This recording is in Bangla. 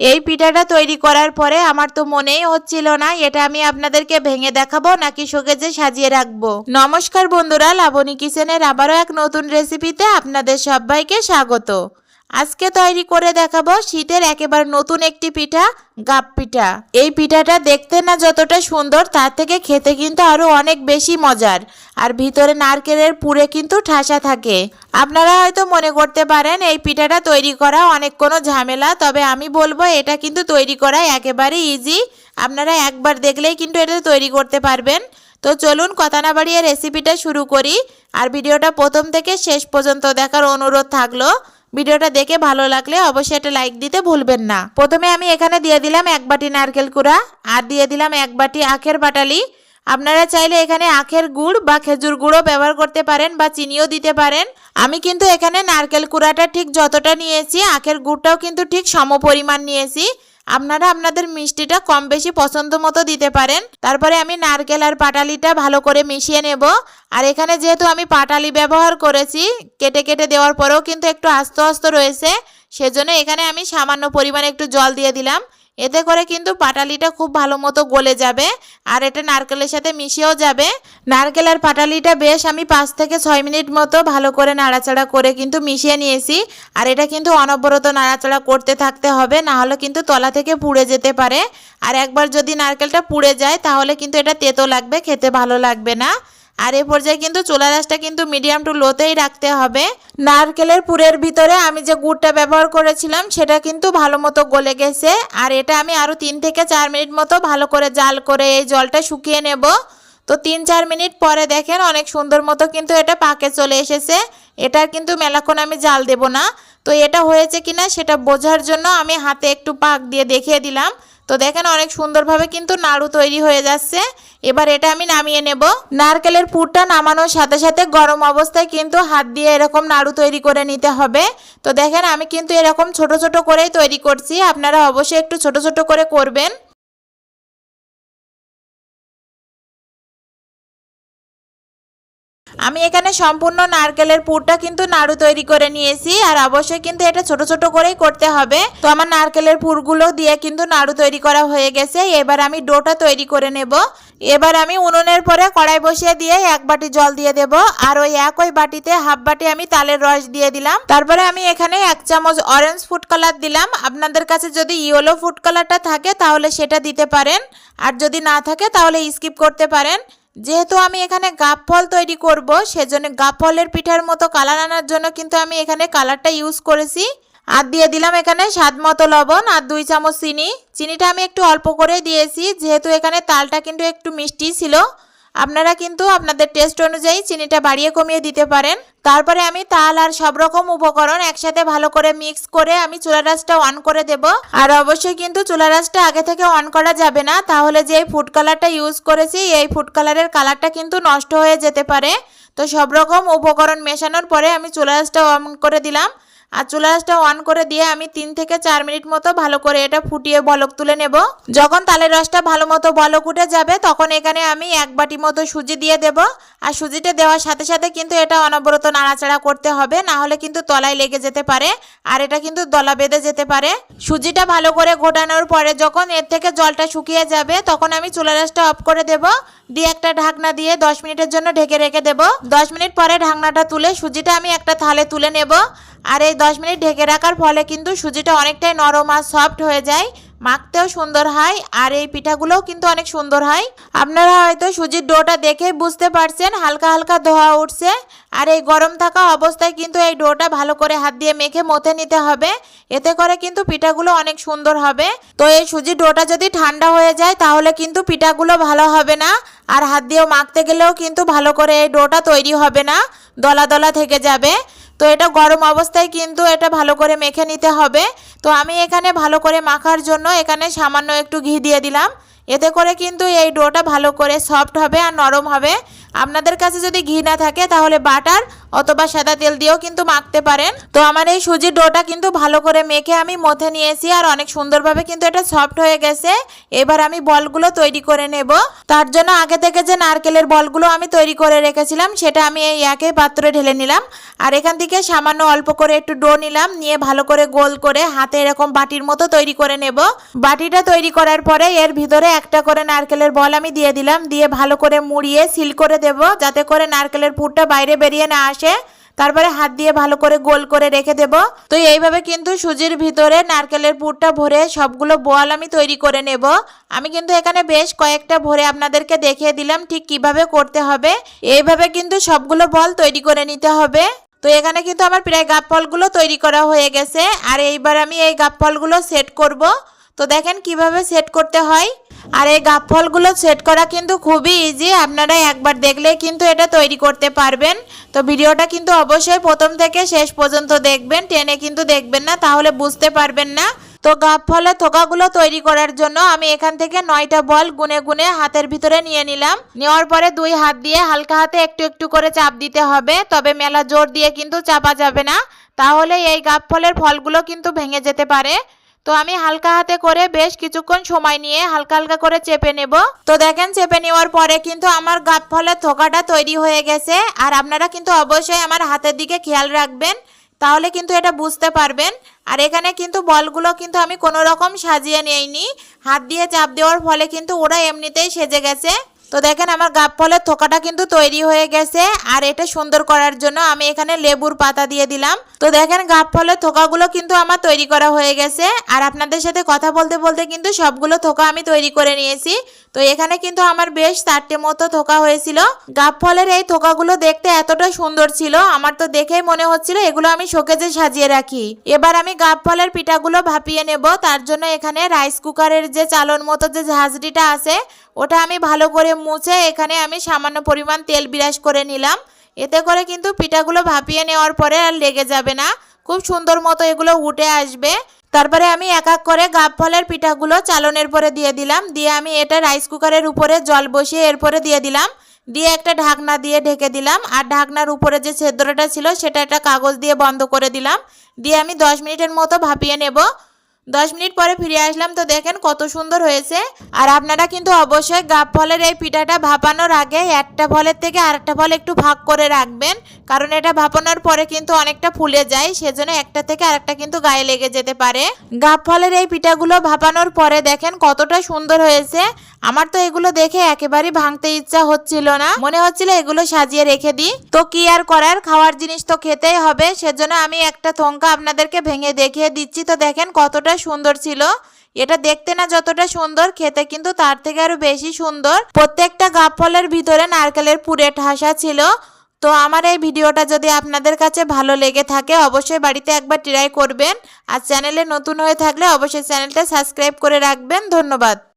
এই পিঠাটা তৈরি করার পরে আমার তো মনেই হচ্ছিল না, এটা আমি আপনাদেরকে ভেঙে দেখাবো নাকি শোকেজে সাজিয়ে রাখব। নমস্কার বন্ধুরা, লাবণী কিচেনের আবারও এক নতুন রেসিপিতে আপনাদের সবাইকে স্বাগত। আজকে তৈরি করে দেখাবো শীতের একেবারে নতুন একটি পিঠা গাপ পিঠা। এই পিঠাটা দেখতে না যতটা সুন্দর, তার থেকে খেতে কিন্তু আরও অনেক বেশি মজার। আর ভিতরে নারকেলের পুরে কিন্তু ঠাসা থাকে। আপনারা হয়তো মনে করতে পারেন, এই পিঠাটা তৈরি করা অনেক কোনো ঝামেলা, তবে আমি বলব এটা কিন্তু তৈরি করা একেবারে ইজি আপনারা একবার দেখলেই কিন্তু এটা তৈরি করতে পারবেন। তো চলুন কথা না বাড়িয়ে রেসিপিটা শুরু করি। আর ভিডিওটা প্রথম থেকে শেষ পর্যন্ত দেখার অনুরোধ থাকল। ভিডিওটা দেখে ভালো লাগলে অবশ্যই একটা লাইক দিতে ভুলবেন না। প্রথমে আমি এখানে দিয়ে দিলাম এক বাটি নারকেল কুড়া আর দিয়ে দিলাম এক বাটি আখের বাটালি। আপনারা চাইলে এখানে আখের গুড় বা খেজুর গুঁড়ো ব্যবহার করতে পারেন বা চিনিও দিতে পারেন। আমি কিন্তু এখানে নারকেল কুড়াটা ঠিক যতটা নিয়েছি, আখের গুড়টাও কিন্তু ঠিক সম নিয়েছি। আপনারা আপনাদের মিষ্টিটা কম বেশি পছন্দ মতো দিতে পারেন। তারপরে আমি নারকেল আর পাটালিটা ভালো করে মিশিয়ে নেব। আর এখানে যেহেতু আমি পাটালি ব্যবহার করেছি, কেটে কেটে দেওয়ার পরেও কিন্তু একটু আস্ত আস্ত রয়েছে। সেজন্য এখানে আমি সামান্য পরিমাণে একটু জল দিয়ে দিলাম। এতে করে কিন্তু পাটালিটা খুব ভালো মতো গলে যাবে আর এটা নারকেলের সাথে মিশিয়েও যাবে। নারকেল আর পাটালিটা বেশ আমি পাঁচ থেকে ছয় মিনিট মতো ভালো করে নাড়াচাড়া করে কিন্তু মিশিয়ে নিয়েছি। আর এটা কিন্তু অনবরত নাড়াচাড়া করতে থাকতে হবে, না হলে কিন্তু তলা থেকে পুড়ে যেতে পারে। আর একবার যদি নারকেলটা পুড়ে যায়, তাহলে কিন্তু এটা তেতো লাগবে, খেতে ভালো লাগবে না। আর এ পর্যায়ে কিন্তু চুলা রাসটা কিন্তু মিডিয়াম টু লোতেই রাখতে হবে। নারকেলের পুরের ভিতরে আমি যে গুড়টা ব্যবহার করেছিলাম, সেটা কিন্তু ভালো মতো গলে গেছে। আর এটা আমি আরও তিন থেকে চার মিনিট মতো ভালো করে জাল করে এই জলটা শুকিয়ে নেব। তো তিন চার মিনিট পরে দেখেন অনেক সুন্দর মতো কিন্তু এটা পাকে চলে এসেছে। এটার কিন্তু মেলাক্ষণ আমি জাল দেব না। তো এটা হয়েছে কিনা সেটা বোঝার জন্য আমি হাতে একটু পাক দিয়ে দেখিয়ে দিলাম। তো দেখেন অনেক সুন্দরভাবে কিন্তু নাড়ু তৈরি হয়ে যাচ্ছে। এবার এটা আমি নামিয়ে নেব। নারকেলের পুরটা নামানোর সাথে সাথে গরম অবস্থায় কিন্তু হাত দিয়ে এরকম নাড়ু তৈরি করে নিতে হবে। তো দেখেন আমি কিন্তু এরকম ছোট ছোট করেই তৈরি করছি। আপনারা অবশ্যই একটু ছোট ছোট করে করবেন। আমি এখানে সম্পূর্ণ নারকেলের পুরটা কিন্তু নাড়ু তৈরি করে নিয়েছি, আর অবশ্যই কিন্তু এটা ছোট ছোট করেই করতে হবে। তো আমার নারকেলের পুরগুলো দিয়ে কিন্তু নাড়ু তৈরি করা হয়ে গেছে, এবার আমি ডোটা তৈরি করে নেব। এবার আমি উনুনের পরে কড়াই বসিয়ে দিয়ে এক বাটি জল দিয়ে দেব, আর ওই একই বাটিতে হাফ বাটি আমি তালের রস দিয়ে দিলাম। তারপরে আমি এখানে এক চামচ অরেঞ্জ ফুড কালার দিলাম। আপনাদের কাছে যদি ইয়েলো ফুড কালারটা থাকে, তাহলে সেটা দিতে পারেন, আর যদি না থাকে, তাহলে স্কিপ করতে পারেন। যেহেতু আমি এখানে গাপ ফল তৈরি করব, সেজন্য গাপ ফলের পিঠার মতো কালার আনার জন্য কিন্তু আমি এখানে কালারটা ইউজ করেছি। আর দিয়ে দিলাম এখানে স্বাদ মতো লবণ আর দুই চামচ চিনি। চিনিটা আমি একটু অল্প করে দিয়েছি, যেহেতু এখানে তালটা কিন্তু একটু মিষ্টি ছিল। আপনারা কিন্তু আপনাদের টেস্ট অনুযায়ী চিনিটা বাড়িয়ে কমিয়ে দিতে পারেন। তারপরে আমি তাল আর সব রকম উপকরণ একসাথে ভালো করে মিক্স করে আমি চুলা রাসটা অন করে দেব। আর অবশ্যই কিন্তু চুলা রাসটা আগে থেকে অন করা যাবে না, তাহলে যে ফুড কালারটা ইউজ করেছি, এই ফুড কালারের কালারটা কিন্তু নষ্ট হয়ে যেতে পারে। তো সব রকম উপকরণ মেশানোর পরে আমি চুলা রাসটা অন করে দিলাম। আর চুলা রাসটা অন করে দিয়ে আমি তিন থেকে চার মিনিট মতো ভালো করে এটা ফুটিয়ে বলক তুলে নেব। যখন তালের রসটা ভালো মতো বলক উঠে যাবে, তখন এখানে আমি এক বাটি মতো সুজি দিয়ে দেব। আর সুজিটা দেওয়ার সাথে সাথে কিন্তু এটা অনবরত নাড়াচাড়া করতে হবে, না হলে কিন্তু তলায় লেগে যেতে পারে আর এটা কিন্তু দলা বেঁধে যেতে পারে। সুজিটা ভালো করে ঘোটানোর পরে যখন এর থেকে জলটা শুকিয়ে যাবে, তখন আমি চুলা রাসটা অফ করে দেব। দিয়ে একটা ঢাকনা দিয়ে দশ মিনিটের জন্য ঢেকে রেখে দেব। দশ মিনিট পরে ঢাকনাটা তুলে সুজিটা আমি একটা থালে তুলে নেব। আর এই দশ মিনিট ঢেকে রাখার ফলে কিন্তু সুজিটা অনেকটাই নরম আর সফট হয়ে যায়, মাখতেও সুন্দর হয় আর এই পিঠাগুলোও কিন্তু অনেক সুন্দর হয়। আপনারা হয়তো সুজির ডোটা দেখে বুঝতে পারছেন, হালকা হালকা ধোয়া উঠছে আর এই গরম থাকা অবস্থায় কিন্তু এই ডোটা ভালো করে হাত দিয়ে মেখে মথে নিতে হবে, এতে করে কিন্তু পিঠাগুলো অনেক সুন্দর হবে। তো এই সুজির ডোটা যদি ঠান্ডা হয়ে যায় তাহলে কিন্তু পিঠাগুলো ভালো হবে না আর হাত দিয়েও মাখতে গেলেও কিন্তু ভালো করে এই ডোটা তৈরি হবে না, দলা দলা থেকে যাবে। তো এটা গরম অবস্থায় কিন্তু এটা ভালো করে মেখে নিতে হবে। তো আমি এখানে ভালো করে মাখার জন্য এখানে সামান্য একটু ঘি দিয়ে দিলাম। এতে করে কিন্তু এই ডোটা ভালো করে সফট হবে আর নরম হবে। আপনাদের কাছে যদি ঘি না থাকে তাহলে বাটার অথবা সাদা তেল দিয়েও কিন্তু মাখতে পারেন। তো আমার এই সুজির ডোটা কিন্তু ভালো করে মেখে আমি মথে নিয়েছি আর অনেক সুন্দরভাবে কিন্তু এটা সফট হয়ে গেছে। এবার আমি বলগুলো তৈরি করে নেব। তার জন্য আগে থেকে যে নারকেলের বলগুলো আমি তৈরি করে রেখেছিলাম, সেটা আমি এই একই পাত্রে ঢেলে নিলাম। আর এখান থেকে সামান্য অল্প করে একটু ডো নিলাম, নিয়ে ভালো করে গোল করে হাতে এরকম বাটির মতো তৈরি করে নেব। বাটিটা তৈরি করার পরে এর ভিতরে একটা করে নারকেলের বল আমি দিয়ে দিলাম, দিয়ে ভালো করে মুড়িয়ে সিল করে দেব, যাতে করে নারকেলের পুরটা বাইরে বেরিয়ে না আসে। তারপরে হাত দিয়ে ভালো করে গোল করে রেখে দেব। তো এইভাবে কিন্তু সুজির ভিতরে নারকেলের পুরটা ভরে সবগুলো বোয়াল আমি তৈরি করে নেব। আমি কিন্তু এখানে বেশ কয়েকটা ভরে আপনাদেরকে দেখিয়ে দিলাম ঠিক কীভাবে করতে হবে। এইভাবে কিন্তু সবগুলো বল তৈরি করে নিতে হবে। তো এখানে কিন্তু আমার প্রায় গাপ ফলগুলো তৈরি করা হয়ে গেছে। আর এইবার আমি এই গাপ ফলগুলো সেট করব। তো দেখেন কীভাবে সেট করতে হয়। আর এই গাপ ফলগুলো সেট করা কিন্তু খুবই ইজি আপনারা একবার দেখলে কিন্তু এটা তৈরি করতে পারবেন। তো ভিডিওটা কিন্তু অবশ্যই প্রথম থেকে শেষ পর্যন্ত দেখবেন, টেনে কিন্তু দেখবেন না, তাহলে বুঝতে পারবেন না। তো গাপ ফলের থোকাগুলো তৈরি করার জন্য আমি এখান থেকে নয়টা বল গুনে গুনে হাতের ভিতরে নিয়ে নিলাম। নেওয়ার পরে দুই হাত দিয়ে হালকা হাতে একটু একটু করে চাপ দিতে হবে, তবে মেলা জোর দিয়ে কিন্তু চাপা যাবে না। তাহলে এই গাপ ফলের ফলগুলো কিন্তু ভেঙে যেতে পারে। তো আমি হালকা হাতে করে বেশ কিছুক্ষণ সময় নিয়ে হালকা হালকা করে চেপে নেব। তো দেখেন চেপে নেওয়ার পরে কিন্তু আমার গাপ ফলের থোকাটা তৈরি হয়ে গেছে। আর আপনারা কিন্তু অবশ্যই আমার হাতের দিকে খেয়াল রাখবেন, তাহলে কিন্তু এটা বুঝতে পারবেন। আর এখানে কিন্তু বলগুলো কিন্তু আমি কোনো রকম সাজিয়ে নেইনি। হাত দিয়ে চাপ দেওয়ার ফলে কিন্তু ওরা এমনিতেই সেজে গেছে। তো দেখেন আমার গাপ ফলের থোকাটা কিন্তু তৈরি হয়ে গেছে, আর এটা সুন্দর করার জন্য আমি এখানে লেবুর পাতা দিয়ে দিলাম। তো দেখেন গাপ ফলের থোকাগুলো কিন্তু আমার তৈরি করা হয়ে গেছে, আর আপনাদের সাথে কথা বলতে বলতে কিন্তু সবগুলো থোকা আমি তৈরি করে নিয়েছি। তো এখানে কিন্তু আমার বেশ চারটে মতো থোকা হয়েছিল। গাপ ফলের এই থোকাগুলো দেখতে এতটা সুন্দর ছিল, আমার তো দেখেই মনে হচ্ছিল এগুলো আমি শোকেজে সাজিয়ে রাখি। এবার আমি গাপ ফলের পিঠাগুলো ভাপিয়ে নেব, তার জন্য এখানে রাইস কুকারের যে চালন মতো যে ঝাঁঝরিটা আছে ওটা আমি ভালো করে মুছে এখানে আমি সামান্য পরিমাণ তেল বিরাজ করে নিলাম। এতে করে কিন্তু পিঠাগুলো ভাপিয়ে নেওয়ার পরে আর লেগে যাবে না। খুব সুন্দর মতো এগুলো উঠে আসবে। তারপরে আমি এক এক করে গাব ফলের পিঠাগুলো চালনের পরে দিয়ে দিলাম। দিয়ে আমি এটা রাইস কুকারের উপরে জল বসিয়ে এরপরে দিয়ে দিলাম। দিয়ে একটা ঢাকনা দিয়ে ঢেকে দিলাম। আর ঢাকনার উপরে যে ছেদ্রটা ছিল সেটা একটা কাগজ দিয়ে বন্ধ করে দিলাম। দিয়ে আমি দশ মিনিটের মতো ভাপিয়ে নেব। দশ মিনিট পরে ফিরে আসলাম তো দেখেন কত সুন্দর হয়েছে। আর আপনারা কিন্তু অবশ্যই গাব ফলের এই পিঠাটা ভাপানোর আগে একটা ফলের থেকে আরেকটা ফল একটু ভাগ করে রাখবেন। কারণ এটা ভাপানোর পরে কিন্তু অনেকটা ফুলে যায়, সেজন্য একটা থেকে আরেকটা কিন্তু গায়ে লেগে যেতে পারে। গাব ফলের এই পিঠাগুলো ভাপানোর পরে দেখেন কতটা সুন্দর হয়েছে। আমার তো এগুলো দেখে একেবারেই ভাঙতে ইচ্ছা হচ্ছিল না। মনে হচ্ছিল এগুলো সাজিয়ে রেখে দিই। তো কি আর করার, খাওয়ার জিনিস তো খেতেই হবে। সেজন্য আমি একটা থঙ্কা আপনাদেরকে ভেঙে দেখিয়ে দিচ্ছি। তো দেখেন কতটা সুন্দর ছিল। এটা দেখতে না যতটা সুন্দর, খেতে কিন্তু তার থেকে আরও বেশি সুন্দর। প্রত্যেকটা গাব ফলের ভিতরে নারকেলের পুরে ঠাসা ছিল। তো আমার এই ভিডিওটা যদি আপনাদের কাছে ভালো লেগে থাকে, অবশ্যই বাড়িতে একবার ট্রাই করবেন। আর চ্যানেলে নতুন হয়ে থাকলে অবশ্যই চ্যানেলটা সাবস্ক্রাইব করে রাখবেন। ধন্যবাদ।